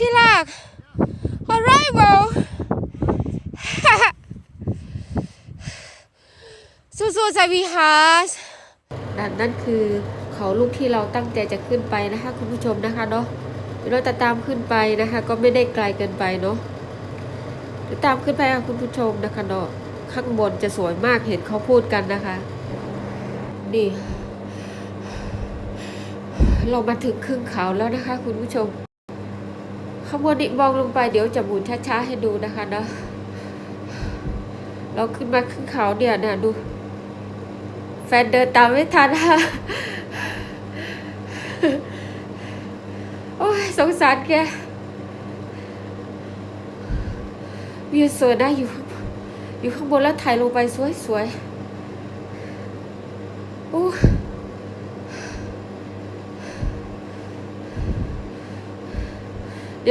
ที่รัก arrival สู้ๆใจวีฮาสนั่นนั่นคือเขาลูกที่เราตั้งใจจะขึ้นไปนะคะคุณผู้ชมนะคะเนาะเดี๋ยวเราจะตามขึ้นไปนะคะ ก็ไม่ได้ไกลเกินไปเนาะเดี๋ยวตามขึ้นไปค่ะคุณผู้ชมนะคะเนาะข้างบนจะสวยมากเห็นเขาพูดกันนะคะ นี่ เรามาถึงครึ่งเขาแล้วนะคะ คุณผู้ชม ข้างบนนี่มองลงไปเดี๋ยวจะหมุนช้าๆให้ดูนะคะเนาะเราขึ้นมาครึ่งเขาเนี่ยนะดู แฟนเดินตามไม่ทันค่ะโอ้ยสงสารแกวิวสวยนะอยู่อยู่ข้างบนแล้วถ่ายลงไปสวยๆโอ้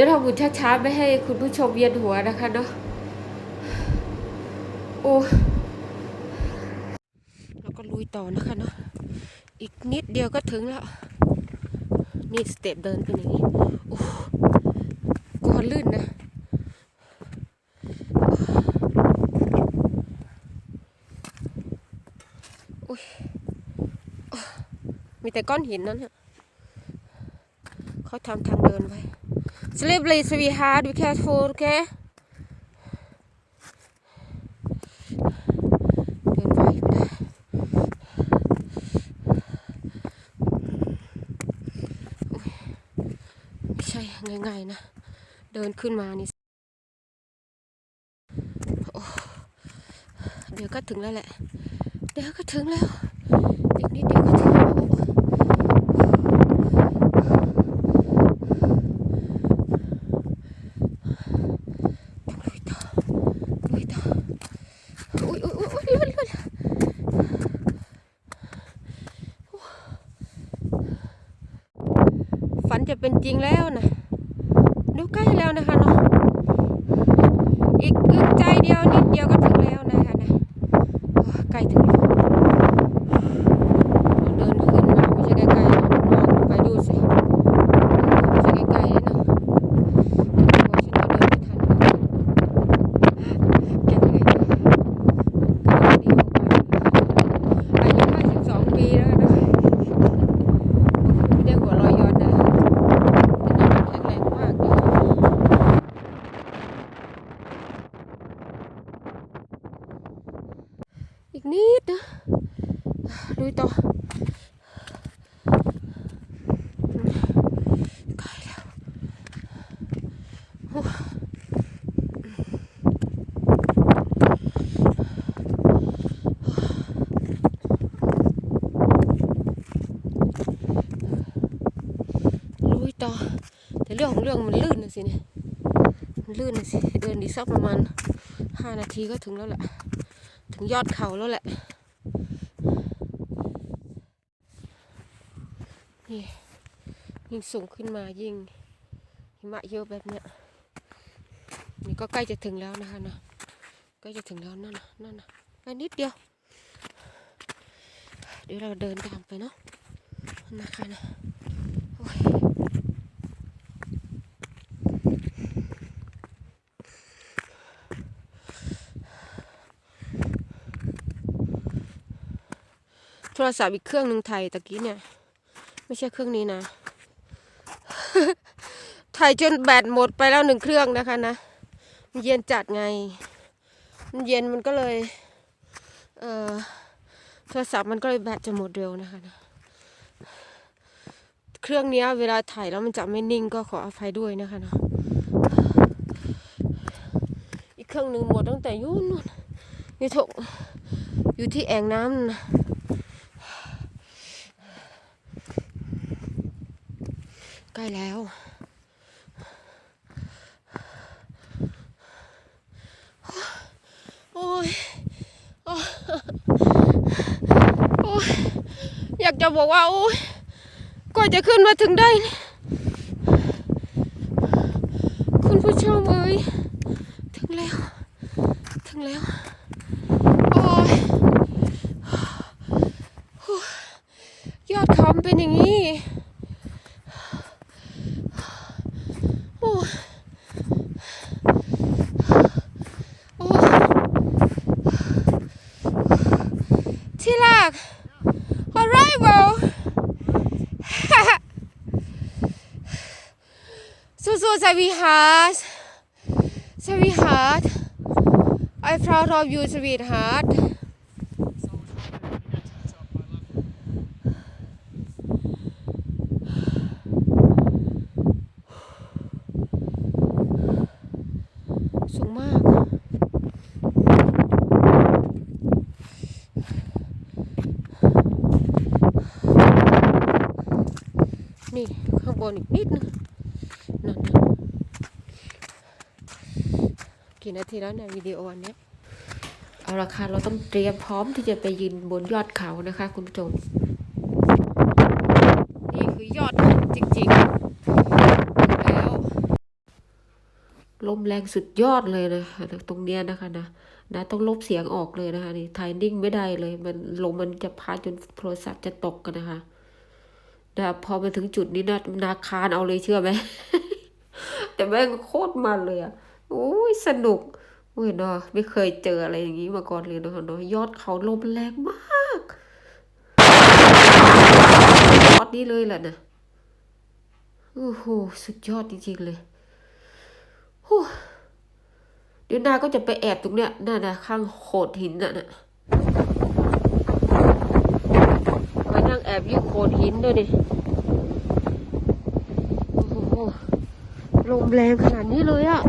ดี๋ยวเราหมุนช้าๆไม่ให้คุณผู้ชมเวียนหัวนะคะเนาะโอ้แล้วก็ลุยต่อนะคะเนาะอีกนิดเดียวก็ถึงแล้ว นี่สเต็ปเดินเป็นอย่างนี้โอ้กลัวลื่นนะโอ้ยมีแต่ก้อนหินนั่นฮะเขาทำทางเดินไว้ Slippery sweetheart be careful okay เดินไวไม่ได้ไม่ใช่ง่ายๆนะ เดินขึ้นมานี่เดี๋ยวก็ถึงแล้วแหละ เดี๋ยวก็ถึงแล้ว อีกนิดเดียวก็ถึงลุยต่อลุยต่ออุ้ยอุ้ยอุ้ยอุ้ยเลื่อนเลื่อนฝัน จะเป็นจริงแล้วนะดูใกล้แล้วนะคะเนาะ อีกอึดใจเดียวนิดเดียวก็ถึงแล้วนะคะนะโอ้ใกล้ถึงแล้วเราเดินขึ้นมาไม่ใช่ใกล้ๆนะมองลงไปดูสิไม่ใช่ใกล้ๆนะโอ้ฉันจะเดินไม่ทันแกเหนื่อยนะกระโดดเดี่ยวไปอายุ52ปีแล้วนะไม่ได้หัวเรอยย้อนนะแต่น้ำแข็งแรงมากเลย อีกนิดนะ ลุยต่อลุยต่อแต่เรื่องของเรื่องมันลื่นนะสิเนี่ยมันลื่นนะสิ เดินอีกสักประมาณห้านาทีก็ถึงแล้วแหละ ถึงยอดเขาแล้วแหละ นี่ยิ่งสูงขึ้นมายิ่งหิมะเยอะแบบเนี้ยนี่ก็ใกล้จะถึงแล้วนะคะนะใกล้จะถึงแล้วนั่นนะนั่นนะไปนิดเดียว เดี๋ยวเราเดินตามไปเนาะนะคะนะโอ้ยโทรศัพท์อีกเครื่องหนึ่งไทยตะกี้เนี่ย ไม่ใช่เครื่องนี้นะถ่ายจนแบตหมดไปแล้วหนึ่งเครื่องนะคะนะมันเย็นจัดไง มันเย็นมันก็เลย เอ่อโทรศัพท์มันก็เลยแบตจะหมดเร็วนะคะนะเครื่องนี้เวลาถ่ายแล้วมันจะไม่นิ่งก็ขออภัยด้วยนะคะนะอีกเครื่องหนึ่งหมดตั้งแต่ยุ่นนู่นนี่ถกอยู่ที่แอ่งน้ำนะ ใกล้แล้ว โอ้ยโอ้ยอยากจะบอกว่า โอ้ยก็จะขึ้นมาถึงได้ คุณผู้ชมเอ้ย ถึงแล้ว ถึงแล้ว โอ้ยโอ้ยอดเขามันเป็นอย่างนี้ โอ้ยาก arrival สู้ๆสวีฮาร์ sweetheart I proud of you sweetheart สูงมาก นี่ ข้าง บนอีกนิดนึงนั่นกี่นาทีแล้วเนี่ยวิดีโออันนี้เอาละค่ะเราต้องเตรียมพร้อมที่จะไปยืนบนยอดเขานะคะ คุณผู้ชมนี่คือยอดจริงๆแล้วลมแรงสุดยอดเลยนะคะตรงเนี้ยนะคะนะนะต้องลบเสียงออกเลยนะคะนี่ถ่ายนิ่งไม่ได้เลย มันลมมันจะพัดจนโทรศัพท์จะตกกันนะคะ แต่พอมาถึงจุดนี้นะนาคารเอาเลยเชื่อไหมแต่แม่งโคตรมันเลยอะโอ้ยสนุกโอ้ยเนาะไม่เคยเจออะไรอย่างนี้มาก่อนเลยเนาะเนาะยอดเขาลมแรงมากยอดนี้เลยแหละนะโอ้โหสุดยอดจริงๆเลยเดี๋ยวนาก็จะไปแอบตรงเนี้ยน่านะข้างโขดหินน่ะนะไป นั่งแอบยู่โขดหินด้วยดิ โอ้โห ลมแรงขนาดนี้เลยอะ